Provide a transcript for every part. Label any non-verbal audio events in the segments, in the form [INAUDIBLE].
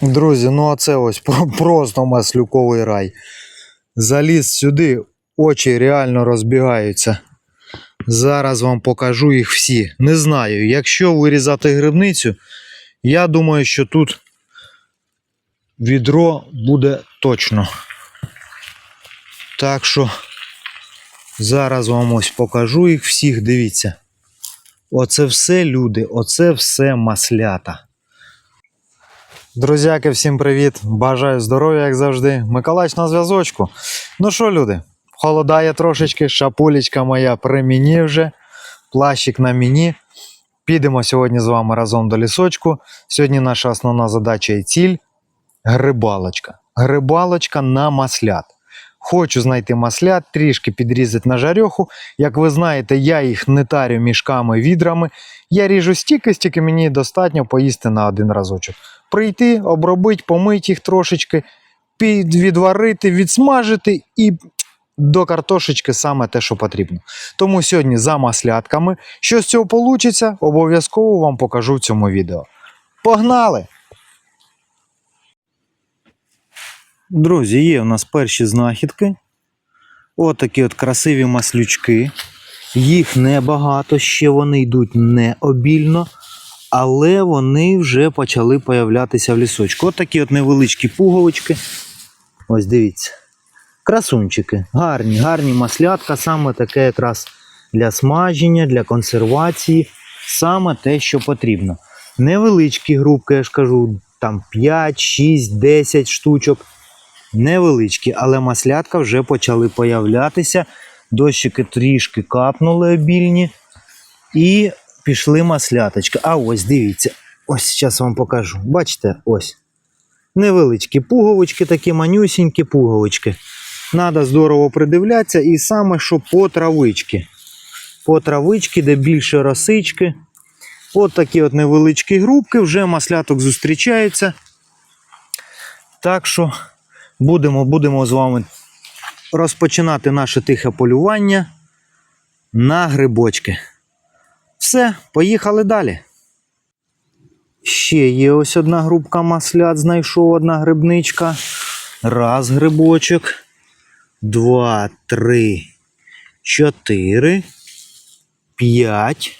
Друзі, ну а це ось [LAUGHS] просто маслюковий рай. Заліз сюди, очі реально розбігаються. Зараз вам покажу їх всі. Не знаю, якщо вирізати грибницю, я думаю, що тут відро буде точно. Так що зараз вам ось покажу їх всіх, дивіться. Оце все люди, оце все маслята. Друзяки, всім привіт! Бажаю здоров'я, як завжди. Миколач на зв'язочку. Ну що, люди, холодає трошечки, шапулечка моя при мені вже, плащик на мені. Підемо сьогодні з вами разом до лісочку. Сьогодні наша основна задача і ціль грибалочка. Грибалочка на маслят. Хочу знайти маслят, трішки підрізати на жарьоху. Як ви знаєте, я їх не тарю мішками, відрами. Я ріжу стільки, стільки мені достатньо поїсти на один разочок. Прийти, обробити, помити їх трошечки, відварити, відсмажити і до картошечки саме те, що потрібно. Тому сьогодні за маслятками. Що з цього вийде, обов'язково вам покажу в цьому відео. Погнали! Друзі, є у нас перші знахідки. Отакі от красиві маслючки. Їх небагато, ще вони йдуть не обільно, але вони вже почали появлятися в лісочку. От такі от невеличкі пуговички. Ось дивіться. Красунчики. Гарні, гарні маслятка, саме таке якраз для смаження, для консервації. Саме те, що потрібно. Невеличкі групки, я ж кажу, там 5, 6, 10 штучок. Невеличкі, але маслятка вже почали появлятися. Дощики трішки капнули обільні. І пішли масляточки. А ось дивіться, ось зараз вам покажу. Бачите, ось. Невеличкі пуговички, такі манюсінькі пуговички. Надо здорово придивлятися, і саме що по травички. По травички, де більше росички. От такі от невеличкі групки, вже масляток зустрічаються. Так що будемо, будемо з вами розпочинати наше тихе полювання на грибочки. Все, поїхали далі. Ще є ось одна групка маслят, знайшов одна грибничка. Раз грибочок. Два, три, чотири, п'ять.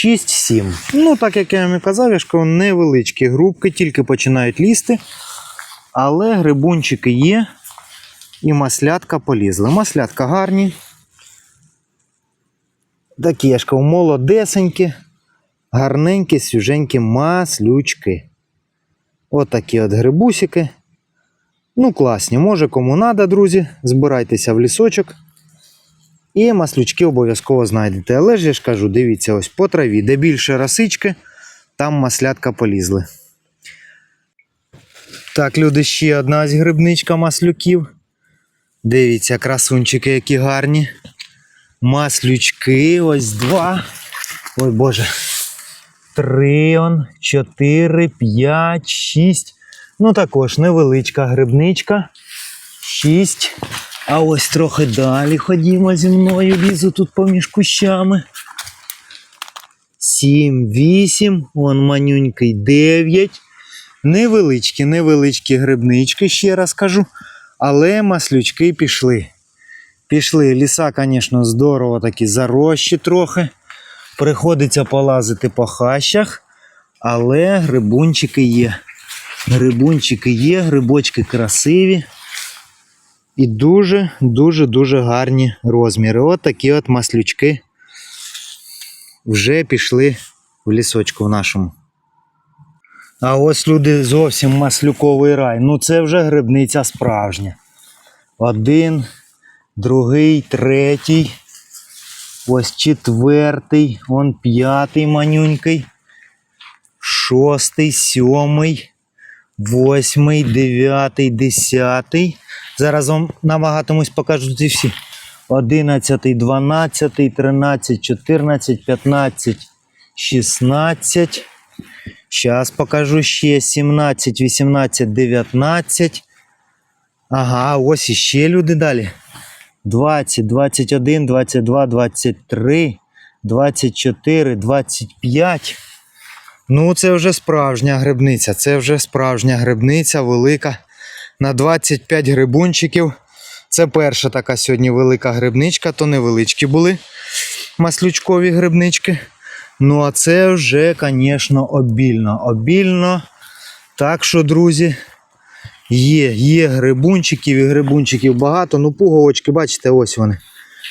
Шість, сім. Ну, так як я вам і казав, я ж невеличкі групки, тільки починають лізти. Але грибунчики є. І маслятка полізли. Маслятка гарні. Такі я ж молодесенькі, гарненькі, свіженькі маслючки. Отакі от грибусики. Ну, класні. Може, кому треба, друзі. Збирайтеся в лісочок. І маслючки обов'язково знайдете. Але ж я ж кажу, дивіться, ось по траві, де більше росички, там маслятка полізли. Так, люди, ще одна ось грибничка маслюків. Дивіться, красунчики, які гарні. Маслючки, ось два. Ой Боже. Три, он, чотири, п'ять, шість. Ну, також невеличка грибничка. Шість. А ось трохи далі ходімо зі мною, лізу тут поміж кущами. Сім, вісім, вон манюнький дев'ять. Невеличкі, невеличкі грибнички, ще раз кажу. Але маслючки пішли. Пішли. Ліса, звісно, здорово такі зарощі трохи. Приходиться полазити по хащах, але грибунчики є. Грибунчики є, грибочки красиві. І дуже, дуже, дуже гарні розміри. От такі от маслючки вже пішли в лісочку в нашому. А ось люди зовсім маслюковий рай. Ну це вже грибниця справжня. Один, другий, третій. Ось четвертий, он п'ятий манюнький, шостий, сьомий, восьмий, дев'ятий, десятий. Зараз вам намагатимусь покажу ці всі. Одинадцятий, дванадцятий, тринадцять, чотирнадцять, п'ятнадцять, шістнадцять. Зараз покажу ще 17, 18, 19. Ага, ось іще люди далі. 20, 21, 22, 23, 24, 25. Ну, це вже справжня грибниця. Це вже справжня грибниця, велика. На 25 грибунчиків. Це перша така сьогодні велика грибничка, то невеличкі були маслючкові грибнички. Ну, а це вже, звісно, обільно. Обільно. Так що, друзі, є, є грибунчиків і грибунчиків багато. Ну, пуговочки, бачите, ось вони.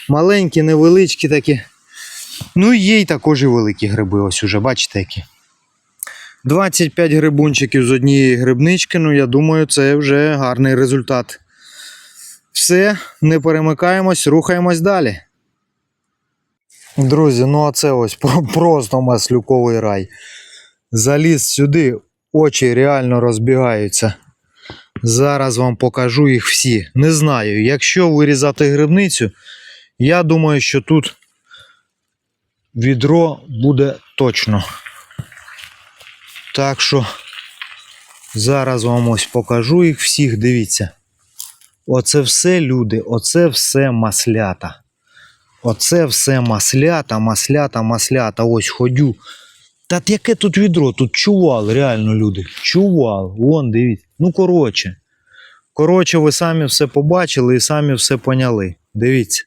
Маленькі, невеличкі такі. Ну, є й також і великі гриби, ось уже, бачите, які. 25 грибунчиків з однієї грибнички, ну я думаю, це вже гарний результат. Все, не перемикаємось, рухаємось далі. Друзі, ну а це ось [LAUGHS] просто маслюковий рай. Заліз сюди, очі реально розбігаються. Зараз вам покажу їх всі. Не знаю, якщо вирізати грибницю, я думаю, що тут відро буде точно. Так що зараз вам ось покажу їх всіх, дивіться. Оце все люди, оце все маслята. Оце все маслята, маслята, маслята. Ось ходю. Та яке тут відро? Тут чувал, реально люди. Чувал. Вон, дивіться. Ну, коротше. Коротше, ви самі все побачили і самі все поняли. Дивіться.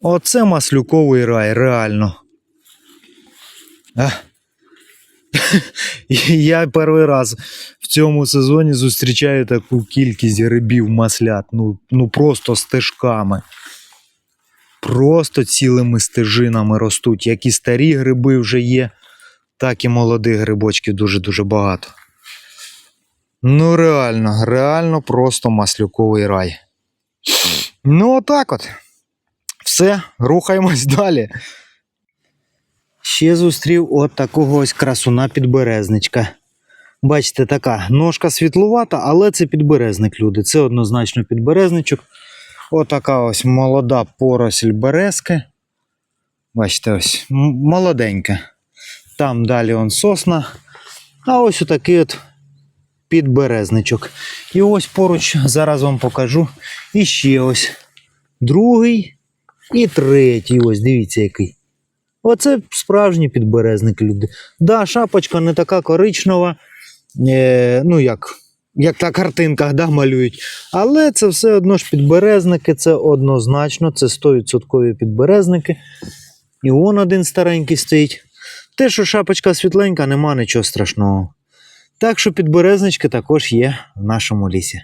Оце маслюковий рай, реально. А. [LAUGHS] Я перший раз в цьому сезоні зустрічаю таку кількість грибів маслят. Ну, ну просто стежками. Просто цілими стежинами ростуть. Як і старі гриби вже є, так і молодих грибочків дуже-дуже багато. Ну, реально, реально просто маслюковий рай. Ну, отак от. Все, рухаємось [LAUGHS] далі. Ще зустрів от такого ось красуна підберезничка. Бачите, така ножка світлувата, але це підберезник, люди. Це однозначно підберезничок. Отака ось молода поросль березки. Бачите, ось молоденька. Там далі он сосна. А ось отакий от підберезничок. І ось поруч зараз вам покажу іще ось другий і третій. Ось дивіться який. Оце справжній підберезник, люди. Да, шапочка не така коричнева, е, ну як, як на картинках да, малюють. Але це все одно ж підберезники, це однозначно, це 100% підберезники. І вон один старенький стоїть. Те, що шапочка світленька, нема нічого страшного. Так що підберезнички також є в нашому лісі.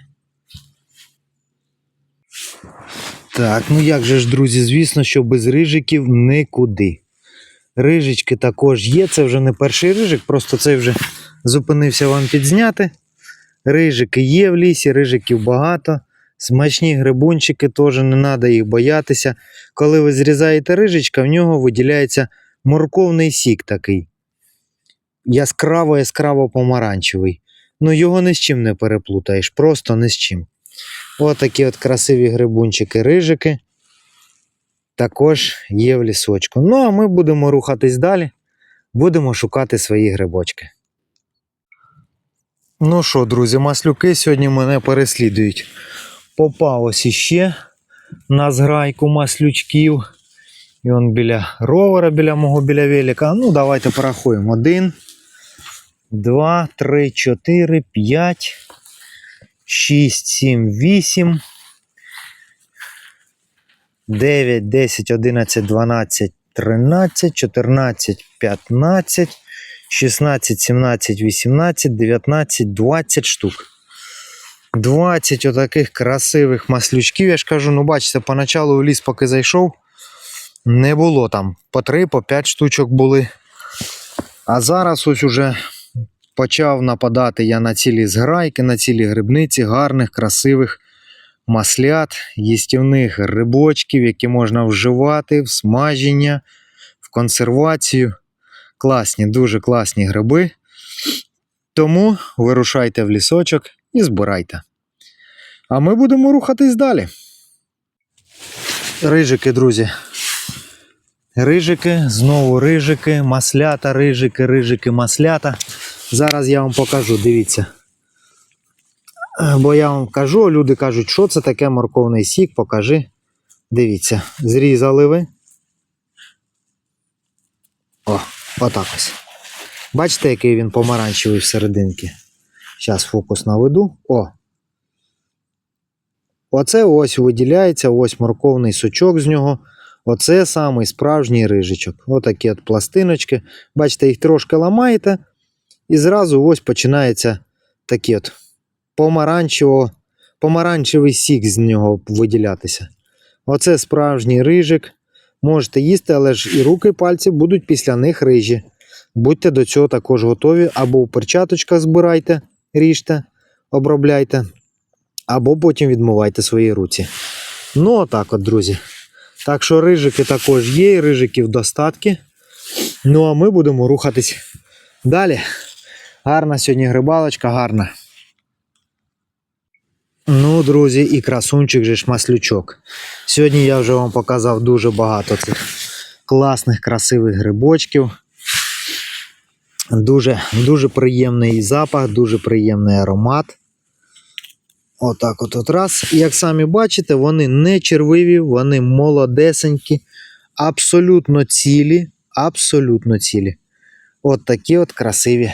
Так, ну як же ж, друзі, звісно, що без рижиків нікуди. Рижички також є. Це вже не перший рижик, просто цей вже зупинився вам підзняти. Рижики є в лісі, рижиків багато. Смачні грибунчики теж не треба їх боятися. Коли ви зрізаєте рижичка, в нього виділяється морковний сік такий. Яскраво, яскраво помаранчевий. Ну його ні з чим не переплутаєш, просто ні з чим. Отакі от красиві грибунчики, рижики також є в лісочку. Ну, а ми будемо рухатись далі, будемо шукати свої грибочки. Ну що, друзі, маслюки сьогодні мене переслідують. Попав ось іще на зграйку маслючків. І он біля ровера, біля мого біля велика. Ну, давайте порахуємо. Один, два, три, чотири, п'ять, шість, сім, вісім. 9, 10, 11, 12, 13, 14, 15, 16, 17, 18, 19, 20 штук. 20 отаких красивих маслючків. Я ж кажу, ну бачите, поначалу в ліс, поки зайшов, не було там. По 3, по 5 штучок були. А зараз ось уже почав нападати я на цілі зграйки, на цілі грибниці, гарних, красивих маслят, їстівних грибочків, які можна вживати в смаження, в консервацію. Класні, дуже класні гриби. Тому вирушайте в лісочок і збирайте. А ми будемо рухатись далі. Рижики, друзі. Рижики, знову рижики, маслята, рижики, рижики, маслята. Зараз я вам покажу, дивіться. Бо я вам кажу, люди кажуть, що це таке морковний сік, покажи. Дивіться, зрізали ви. О, отак ось. Бачите, який він помаранчевий всерединки? Зараз фокус наведу. О. Оце ось виділяється, ось морковний сучок з нього. Оце самий справжній рижичок. Отакі от пластиночки. Бачите, їх трошки ламаєте, і зразу ось починається такий от помаранчево, помаранчевий сік з нього виділятися. Оце справжній рижик. Можете їсти, але ж і руки, і пальці будуть після них рижі. Будьте до цього також готові, або у перчаточках збирайте, ріжте, обробляйте, або потім відмивайте свої руці. Ну, отак от, друзі. Так що рижики також є, і рижиків достатки. Ну, а ми будемо рухатись далі. Гарна сьогодні грибалочка, гарна. Ну, друзі, і красунчик же ж. Сьогодні я вже вам показав дуже багато цих класних, красивих грибочків. Дуже, дуже приємний запах, дуже приємний аромат. Отак от, от раз. Як самі бачите, вони не червиві, вони молодесенькі, абсолютно цілі, абсолютно цілі. От такі от красиві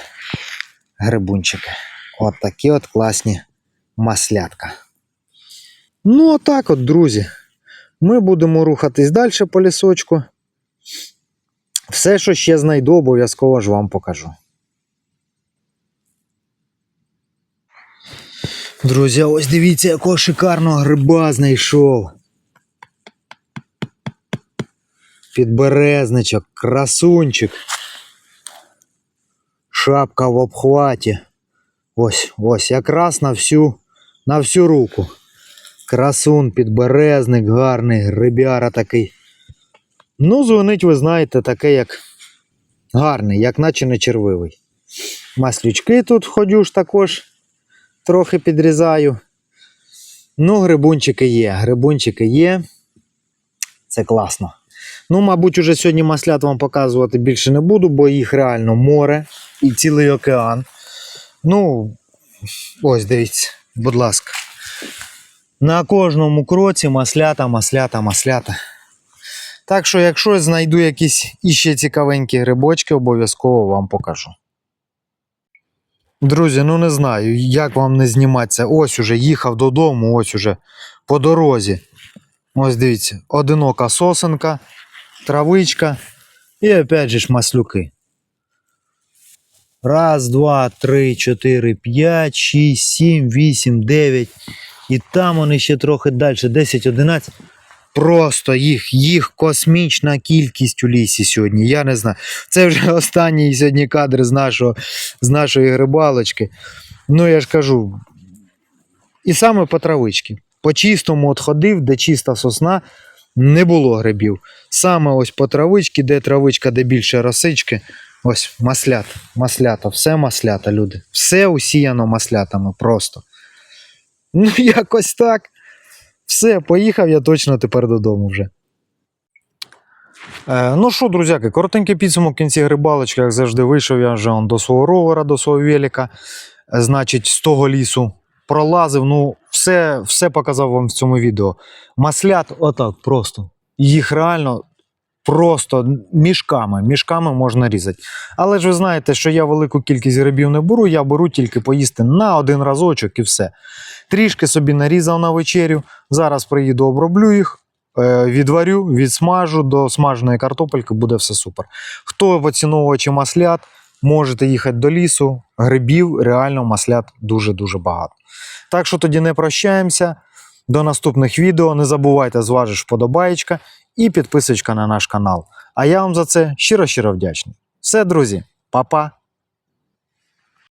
грибунчики. От такі от класні маслятка. Ну, отак от, друзі. Ми будемо рухатись далі по лісочку. Все, що ще знайду, обов'язково ж вам покажу. Друзі, ось дивіться, якого шикарного гриба знайшов. Підберезничок, красунчик. Шапка в обхваті. Ось, ось, якраз на всю, на всю руку. Красун, підберезник, гарний, грибяра такий. Ну, дзвонить, ви знаєте, таке, як гарний, як наче не червивий. Маслючки тут ходю ж також трохи підрізаю. Ну, грибунчики є, грибунчики є. Це класно. Ну, мабуть, уже сьогодні маслят вам показувати більше не буду, бо їх реально море і цілий океан. Ну, ось дивіться, будь ласка. На кожному кроці маслята, маслята, маслята. Так що, якщо знайду якісь іще цікавенькі грибочки, обов'язково вам покажу. Друзі, ну не знаю, як вам не зніматися. Ось уже їхав додому, ось уже по дорозі. Ось дивіться, одинока сосенка, травичка і опять же ж маслюки. Раз, два, три, чотири, п'ять, шість, сім, вісім, дев'ять. І там вони ще трохи далі, 10, 11. Просто їх, їх космічна кількість у лісі сьогодні. Я не знаю. Це вже [LAUGHS] останній сьогодні кадр з, нашого, з нашої грибалочки. Ну, я ж кажу. І саме по травички. По чистому от ходив, де чиста сосна, не було грибів. Саме ось по травичці, де травичка, де більше росички. Ось маслята, маслята, все маслята, люди. Все усіяно маслятами просто. Ну, [LAUGHS] якось так. Все, поїхав я точно тепер додому вже. Е, ну що, друзяки, коротенький підсумок в кінці грибалочки, як завжди, вийшов я вже до свого ровера, до свого велика. Е, значить, з того лісу пролазив. Ну, все, все показав вам в цьому відео. Маслят, отак, просто. Їх реально просто мішками, мішками можна різати. Але ж ви знаєте, що я велику кількість грибів не беру, я беру тільки поїсти на один разочок і все. Трішки собі нарізав на вечерю. Зараз приїду, оброблю їх, е, відварю, відсмажу до смаженої картопельки, буде все супер. Хто поціновувачі маслят, можете їхати до лісу. Грибів реально маслят дуже-дуже багато. Так що тоді не прощаємося. До наступних відео. Не забувайте зважиш вподобаєчка і підписочка на наш канал. А я вам за це щиро-щиро вдячний. Все, друзі, па-па!